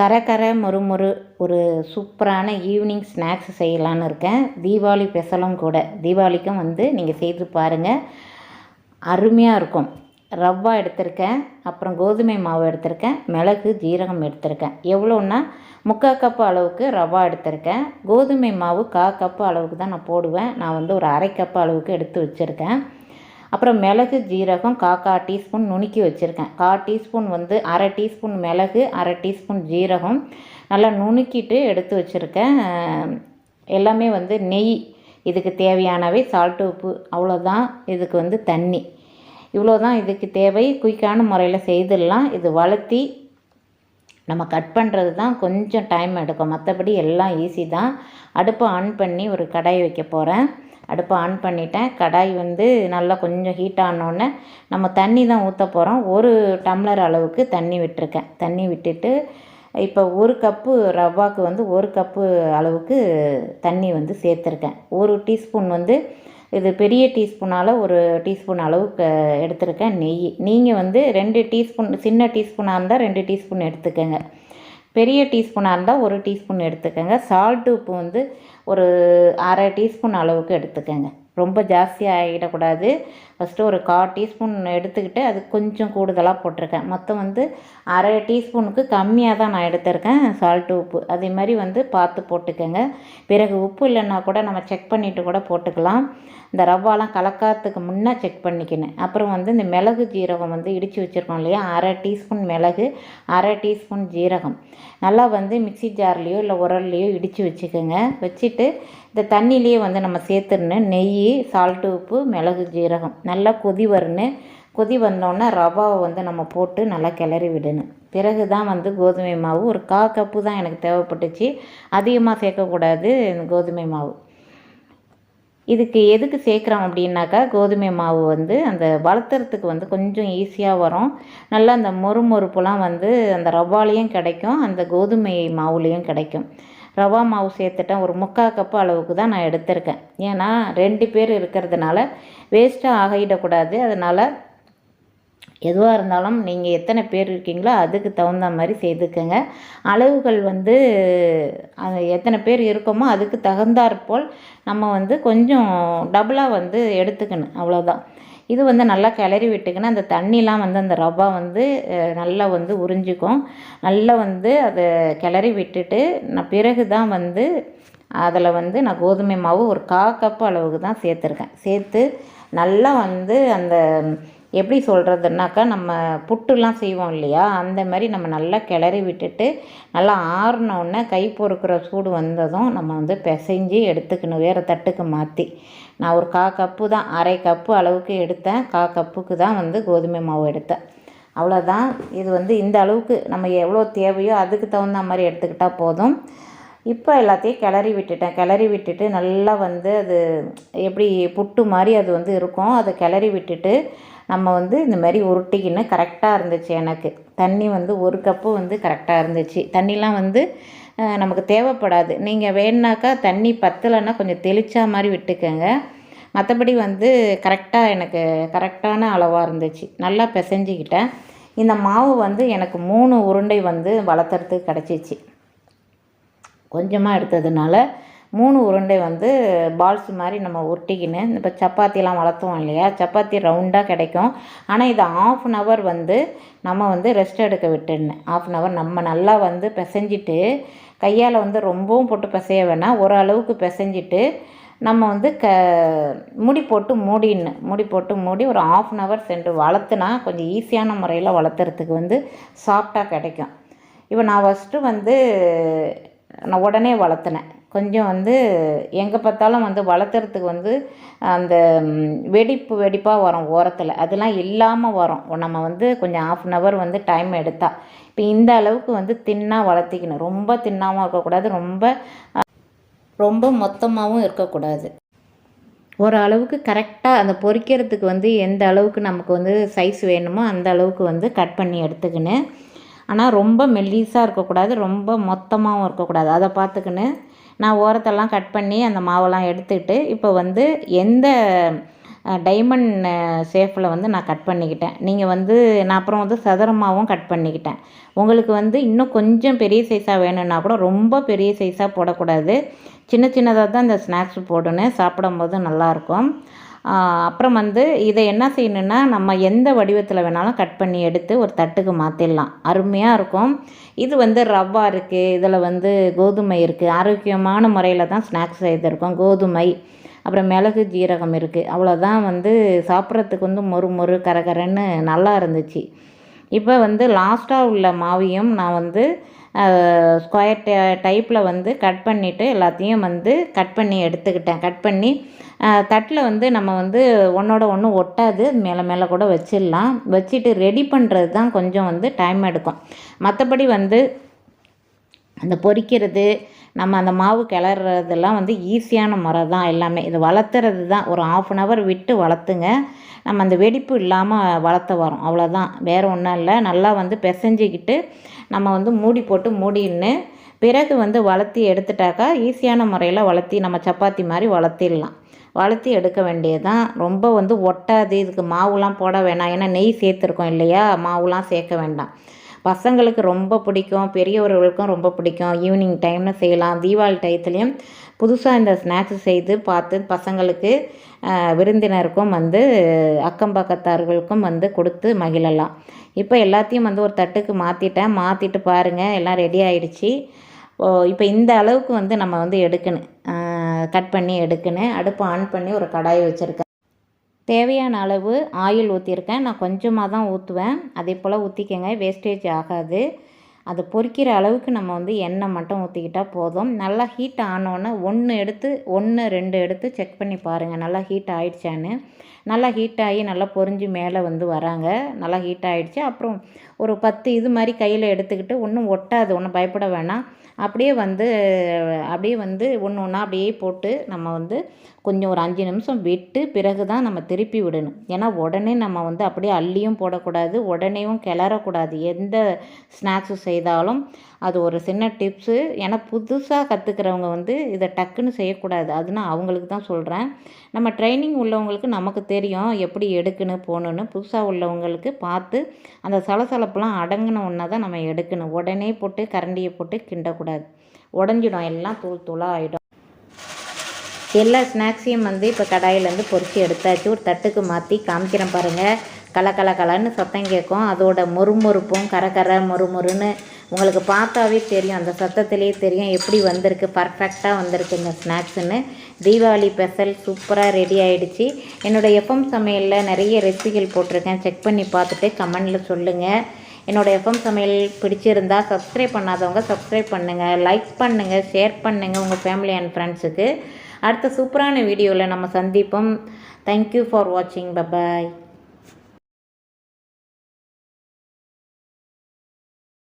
கரை கரை மொறு மொறு ஒரு சூப்பரான ஈவினிங் ஸ்நாக்ஸ் செய்யலான்னு இருக்கேன். தீபாவளி ஸ்பெஷலும் கூட. தீபாவளிக்கும் வந்து நீங்கள் செய்து பாருங்கள் அருமையாக இருக்கும். ரவ்வா எடுத்திருக்கேன். அப்புறம் கோதுமை மாவு எடுத்திருக்கேன். மிளகு ஜீரகம் எடுத்திருக்கேன். எவ்வளோன்னா முக்கால் கப்பு அளவுக்கு ரவா எடுத்திருக்கேன். கோதுமை மாவு கா கப்பு அளவுக்கு தான் நான் போடுவேன். நான் வந்து ஒரு அரை கப்பு அளவுக்கு எடுத்து வச்சுருக்கேன். அப்புறம் மிளகு ஜீரகம் கா கா டீஸ்பூன் நுணுக்கி வச்சுருக்கேன். கா டீஸ்பூன் வந்து அரை டீஸ்பூன் மிளகு அரை டீஸ்பூன் ஜீரகம். நல்லா நுணுக்கிட்டு எடுத்து வச்சுருக்கேன். எல்லாமே வந்து நெய் இதுக்கு தேவையானவை சால்ட்டு உப்பு அவ்வளோதான் இதுக்கு வந்து தண்ணி. இவ்வளோ தான் இதுக்கு தேவை. குயிக்கான முறையில் செய்திடலாம். இது வளர்த்தி நம்ம கட் பண்ணுறது தான் கொஞ்சம் டைம் எடுக்கும். மற்றபடி எல்லாம் ஈஸி தான். அடுப்பை ஆன் பண்ணி ஒரு கடாய் வைக்க போகிறேன் அடுப்பை ஆன் பண்ணிட்டேன். கடாய் வந்து நல்லா கொஞ்சம் ஹீட் ஆனோடனே நம்ம தண்ணி தான் ஊற்ற போகிறோம் ஒரு டம்ளர் அளவுக்கு தண்ணி விட்டுருக்கேன். தண்ணி விட்டுட்டு இப்போ ஒரு கப்பு ரவாக்கு வந்து ஒரு கப்பு அளவுக்கு தண்ணி வந்து சேர்த்துருக்கேன். ஒரு டீஸ்பூன் வந்து இது பெரிய டீஸ்பூனால் ஒரு டீஸ்பூன் அளவுக்கு எடுத்திருக்கேன் நெய். நீங்கள் வந்து ரெண்டு டீஸ்பூன் சின்ன டீஸ்பூனாக இருந்தால் ரெண்டு டீஸ்பூன் எடுத்துக்கோங்க. பெரிய டீஸ்பூனாக இருந்தால் ஒரு டீஸ்பூன் எடுத்துக்கோங்க. சால்ட் உப்பு வந்து ஒரு அரை டீஸ்பூன் அளவுக்கு எடுத்துக்கோங்க. ரொம்ப ஜாஸ்தியாக ஆகிடக்கூடாது. ஃபஸ்ட்டு ஒரு கால் டீஸ்பூன் எடுத்துக்கிட்டு அது கொஞ்சம் கூடுதலாக போட்டிருக்கேன். மொத்தம் வந்து அரை டீஸ்பூனுக்கு கம்மியாக தான் நான் எடுத்திருக்கேன். சால்ட்டு உப்பு. அதே மாதிரி வந்து பார்த்து போட்டுக்கோங்க. பிறகு உப்பு இல்லைன்னா கூட நம்ம செக் பண்ணிவிட்டு கூட போட்டுக்கலாம். இந்த ரவாலாம் கலக்காததுக்கு முன்னே செக் பண்ணிக்கணும் அப்புறம் வந்து இந்த மிளகு ஜீரகம் வந்து இடித்து வச்சுருக்கோம் இல்லையா? அரை டீஸ்பூன் மிளகு அரை டீஸ்பூன் ஜீரகம். நல்லா வந்து மிக்சி ஜார்லேயோ இல்லை உரல்லையோ இடித்து வச்சுக்கோங்க. வச்சுட்டு இந்த தண்ணியிலேயே வந்து நம்ம சேர்த்துடணும். நெய் சால்ட்டு உப்பு மிளகு ஜீரகம். நல்லா கொதி வரணும். கொதி வந்தோடனே ரவாவை வந்து நம்ம போட்டு நல்லா கிளறி விடணும். பிறகு தான் வந்து கோதுமை மாவு ஒரு கா கப்பு தான் எனக்கு தேவைப்பட்டுச்சு. அதிகமாக சேர்க்கக்கூடாது கோதுமை மாவு. இதுக்கு எதுக்கு சேர்க்குறோம் அப்படின்னாக்கா கோதுமை மாவு வந்து அந்த வளர்த்துறதுக்கு வந்து கொஞ்சம் ஈஸியாக வரும். நல்லா அந்த மொறு மொறுப்புலாம் வந்து அந்த ரவாலேயும் கிடைக்கும் அந்த கோதுமை மாவுலேயும் கிடைக்கும். ரவா மாவு சேர்த்துட்டேன். ஒரு முக்கால் கப்பு அளவுக்கு தான் நான் எடுத்திருக்கேன். ஏன்னா ரெண்டு பேர் இருக்கிறதுனால வேஸ்ட்டாக ஆகிடக்கூடாது. அதனால் எதுவாக இருந்தாலும் நீங்கள் எத்தனை பேர் இருக்கீங்களோ அதுக்கு தகுந்த மாதிரி செய்துக்கங்க. அளவுகள் வந்து எத்தனை பேர் இருக்கோமோ அதுக்கு தகுந்தாற்போல் நம்ம வந்து கொஞ்சம் டபுளாக வந்து எடுத்துக்கணும். அவ்வளோதான் இது வந்து நல்லா கிளறி விட்டுக்கினா அந்த தண்ணிலாம் வந்து அந்த ரவா வந்து நல்லா வந்து உறிஞ்சிக்கும். நல்லா வந்து அதை கிளறி விட்டுட்டு நான் பிறகு தான் வந்து அதில் வந்து நான் கோதுமை மாவு ஒரு கா கப் அளவுக்கு தான் சேர்த்துருக்கேன். சேர்த்து நல்லா வந்து அந்த எப்படி சொல்கிறதுனாக்கா நம்ம புட்டுலாம் செய்வோம் இல்லையா? அந்த மாதிரி நம்ம நல்லா கிளறி விட்டுட்டு நல்லா ஆறினோடனே கை பொறுக்கிற சூடு வந்ததும் நம்ம வந்து பிசைஞ்சு எடுத்துக்கணும். வேறு தட்டுக்கு மாற்றி நான் ஒரு கா கப்பு தான் அரை கப்பு அளவுக்கு எடுத்தேன். கா கப்புக்கு தான் வந்து கோதுமை மாவு எடுத்தேன். அவ்வளோதான். இது வந்து இந்த அளவுக்கு நம்ம எவ்வளோ தேவையோ அதுக்கு தகுந்த மாதிரி எடுத்துக்கிட்டால் போதும். இப்போ எல்லாத்தையும் கிளறி விட்டுட்டேன். கிளறி விட்டுட்டு நல்லா வந்து அது எப்படி புட்டு மாதிரி அது வந்து இருக்கும். அதை கிளறி விட்டுட்டு நம்ம வந்து இந்த மாதிரி உருட்டிக்கின்னு கரெக்டாக இருந்துச்சு எனக்கு. தண்ணி வந்து ஒரு கப்பு வந்து கரெக்டாக இருந்துச்சு. தண்ணிலாம் வந்து நமக்கு தேவைப்படாது. நீங்கள் வேணுனாக்கா தண்ணி பத்தலைன்னா கொஞ்சம் தெளிச்சா மாதிரி விட்டுக்கோங்க. மற்றபடி வந்து கரெக்டாக எனக்கு கரெக்டான அளவாக இருந்துச்சு. நல்லா பிசைஞ்சிக்கிட்டேன். இந்த மாவு வந்து எனக்கு மூணு உருண்டை வந்து வளர்த்துறதுக்கு கிடச்சிச்சு. கொஞ்சமாக எடுத்ததுனால மூணு உருண்டை வந்து பால்ஸ் மாதிரி நம்ம உருட்டிக்கின்னு இப்போ சப்பாத்திலாம் வளர்த்துவோம் இல்லையா? சப்பாத்தி ரவுண்டாக கிடைக்கும். ஆனால் இது ஆஃப் அன் ஹவர் வந்து நம்ம வந்து ரெஸ்ட் எடுக்க விட்டுடணும் ஆஃப் அன் ஹவர் நம்ம நல்லா வந்து பிசைஞ்சிட்டு கையால் வந்து ரொம்பவும் போட்டு பிசைய வேணாம். ஓரளவுக்கு பிசைஞ்சிட்டு நம்ம வந்து க முடி போட்டு மூடின்னு. முடி போட்டு மூடி ஒரு ஆஃப் அன் ஹவர் சென்று வளர்த்துனா கொஞ்சம் ஈஸியான முறையில் வளர்த்துறதுக்கு வந்து சாஃப்டாக கிடைக்கும். இப்போ நான் ஃபஸ்ட்டு வந்து நான் உடனே வளர்த்துனேன். கொஞ்சம் வந்து எங்கே பார்த்தாலும் வந்து வளர்த்துறதுக்கு வந்து அந்த வெடிப்பு வெடிப்பாக வரும் ஓரத்தில். அதெல்லாம் இல்லாமல் வரும். நம்ம வந்து கொஞ்சம் ஆஃப் அன் ஹவர் வந்து டைம் எடுத்தால் இப்போ இந்த அளவுக்கு வந்து தின்னாக வளர்த்திக்கணும். ரொம்ப தின்னாகவும் இருக்கக்கூடாது. ரொம்ப ரொம்ப மொத்தமாகவும் இருக்கக்கூடாது. ஒரு அளவுக்கு கரெக்டாக அந்த பொறிக்கிறதுக்கு வந்து எந்த அளவுக்கு நமக்கு வந்து சைஸ் வேணுமோ அந்த அளவுக்கு வந்து கட் பண்ணி எடுத்துக்கின்னு. ஆனால் ரொம்ப மெல்லீஸாக இருக்கக்கூடாது. ரொம்ப மொத்தமாகவும் இருக்கக்கூடாது. அதை பார்த்துக்கின்னு நான் ஓரத்தெல்லாம் கட் பண்ணி அந்த மாவெல்லாம் எடுத்துக்கிட்டு இப்போ வந்து எந்த டைமண்ட் ஷேஃபில் வந்து நான் கட் பண்ணிக்கிட்டேன். நீங்கள் வந்து நான் அப்புறம் வந்து சதுரமாகவும் கட் பண்ணிக்கிட்டேன். உங்களுக்கு வந்து இன்னும் கொஞ்சம் பெரிய சைஸாக வேணும்னா கூட ரொம்ப பெரிய சைஸாக போடக்கூடாது. சின்ன சின்னதாக தான் இந்த ஸ்நாக்ஸ் போடணும் சாப்பிடும்போது நல்லாயிருக்கும். அப்புறம் வந்து இதை என்ன செய்யணுன்னா நம்ம எந்த வடிவத்தில் வேணாலும் கட் பண்ணி எடுத்து ஒரு தட்டுக்கு மாற்றிடலாம் அருமையாக இருக்கும். இது வந்து ரவா இருக்குது இதில் வந்து கோதுமை இருக்குது ஆரோக்கியமான முறையில் தான் ஸ்நாக்ஸ் செய்திருக்கோம். கோதுமை அப்புறம் மிளகு ஜீரகம் இருக்குது அவ்வளோதான் வந்து சாப்பிட்றதுக்கு வந்து மொறு மொறு கரகரன்னு நல்லா இருந்துச்சு. இப்போ வந்து லாஸ்ட்டாக உள்ள மாவையும் நான் வந்து ஸ்கொயர் டைப்பில் வந்து கட் பண்ணிவிட்டு எல்லாத்தையும் வந்து கட் பண்ணி எடுத்துக்கிட்டேன். கட் பண்ணி தட்டில் வந்து நம்ம வந்து ஒன்றோட ஒன்று ஒட்டாது. மேலே மேலே கூட வச்சிடலாம். வச்சுட்டு ரெடி பண்ணுறது தான் கொஞ்சம் வந்து டைம் எடுக்கும். மற்றபடி வந்து அந்த பொறிக்கிறது நம்ம அந்த மாவு கிளறதெல்லாம் வந்து ஈஸியான முறை தான் எல்லாமே. இது வளர்த்துறது தான். ஒரு ஆஃப் அன் ஹவர் விட்டு வளர்த்துங்க. நம்ம அந்த வெடிப்பு இல்லாமல் வளர்த்த வரோம். அவ்வளோதான் வேறு ஒன்றும் இல்லை. நல்லா வந்து பிசைஞ்சிக்கிட்டு நம்ம வந்து மூடி போட்டு மூடின்னு பிறகு வந்து வளர்த்தி எடுத்துட்டாக்கா ஈஸியான முறையில் வளர்த்தி நம்ம சப்பாத்தி மாதிரி வளர்த்திடலாம். வளர்த்தி எடுக்க வேண்டியது தான் ரொம்ப வந்து ஒட்டாது. இதுக்கு மாவுலாம் போட வேணாம். ஏன்னா நெய் சேர்த்துருக்கோம் இல்லையா? மாவுலாம் சேர்க்க வேண்டாம். பசங்களுக்கு ரொம்ப பிடிக்கும் பெரியவர்களுக்கும் ரொம்ப பிடிக்கும். ஈவினிங் டைமில் செய்யலாம். தீபாவளி டயத்துலேயும் புதுசாக இந்த ஸ்நாக்ஸ் செய்து பார்த்து பசங்களுக்கு விருந்தினருக்கும் வந்து அக்கம் பக்கத்தார்களுக்கும் வந்து கொடுத்து மகிழலாம். இப்போ எல்லாத்தையும் வந்து ஒரு தட்டுக்கு மாற்றிட்டேன் மாற்றிட்டு பாருங்கள் எல்லாம் ரெடி ஆகிடுச்சி இப்போ இந்த அளவுக்கு வந்து நம்ம வந்து எடுக்கணும். கட் பண்ணி எடுக்கணும். அடுப்பு ஆன் பண்ணி ஒரு கடாயை வச்சுருக்கேன். தேவையான அளவு ஆயில் ஊற்றிருக்கேன் நான் கொஞ்சமாக தான் ஊற்றுவேன் அதே போல் ஊற்றிக்கங்க வேஸ்டேஜ் ஆகாது. அது பொறிக்கிற அளவுக்கு நம்ம வந்து எண்ணெய் மட்டும் ஊற்றிக்கிட்டால் போதும். நல்லா ஹீட் ஆனோன்னே ஒன்று எடுத்து ஒன்று ரெண்டு எடுத்து செக் பண்ணி பாருங்கள் நல்லா ஹீட் ஆயிடுச்சான்னு. நல்லா ஹீட் ஆகி நல்லா பொறிஞ்சு மேலே வந்து வராங்க. நல்லா ஹீட் ஆகிடுச்சு அப்புறம் ஒரு பத்து இது மாதிரி கையில் எடுத்துக்கிட்டு ஒன்றும் ஒட்டாது ஒன்றும் பயப்பட வேணாம். அப்படியே வந்து அப்படியே வந்து ஒன்று ஒன்றா அப்படியே போட்டு நம்ம வந்து கொஞ்சம் ஒரு அஞ்சு நிமிஷம் விட்டு பிறகு தான் நம்ம திருப்பி விடணும். ஏன்னா உடனே நம்ம வந்து அப்படியே அள்ளியும் போடக்கூடாது உடனேயும் கிளறக்கூடாது. எந்த ஸ்நாக்ஸு செய்தாலும் அது ஒரு சின்ன டிப்ஸு ஏன்னா புதுசாக கற்றுக்கிறவங்க வந்து இதை டக்குன்னு செய்யக்கூடாது. அதுனா அவங்களுக்கு தான் சொல்கிறேன் நம்ம ட்ரைனிங் உள்ளவங்களுக்கு நமக்கு தெரியும் எப்படி எடுக்கணும் போகணுன்னு புதுசாக உள்ளவங்களுக்கு பார்த்து அந்த சலசலப்புலாம் அடங்கின ஒன்றா தான் நம்ம எடுக்கணும். உடனே போட்டு கரண்டியை போட்டு கிண்டக்கூடாது. உடஞ்சிடும். எல்லாம் தூள் தூளாக ஆகிடும் எல்லா ஸ்நாக்ஸையும் வந்து இப்போ கடாயிலேருந்து பொறிச்சு எடுத்தாச்சு. ஒரு தட்டுக்கு மாற்றி காமிக்கிறேன் பாருங்கள் கல கல கலன்னு சத்தம் கேட்கும். அதோட மொறுமொறுப்பும் கர கர மொறுமொறுன்னு உங்களுக்கு பார்த்தாவே தெரியும். அந்த சத்தத்துலேயே தெரியும் எப்படி வந்திருக்கு. பர்ஃபெக்டாக வந்திருக்கு இந்த ஸ்நாக்ஸுன்னு. தீபாவளி ஸ்பெஷல் சூப்பராக ரெடி ஆகிடுச்சு என்னோடய எஃப்எம் சமையலில் நிறைய ரெசிபிகள் போட்டிருக்கேன். செக் பண்ணி பார்த்துட்டு கமெண்டில் சொல்லுங்கள் என்னோடய எஃப்எம் சமையல் பிடிச்சிருந்தால் சப்ஸ்கிரைப் பண்ணாதவங்க சப்ஸ்கிரைப் பண்ணுங்கள் லைக் பண்ணுங்கள் ஷேர் பண்ணுங்கள் உங்கள் ஃபேமிலி அண்ட் ஃப்ரெண்ட்ஸுக்கு அடுத்த சூப்பரான வீடியோவில் நம்ம சந்திப்போம். தேங்க்யூ ஃபார் வாட்சிங் பபாய்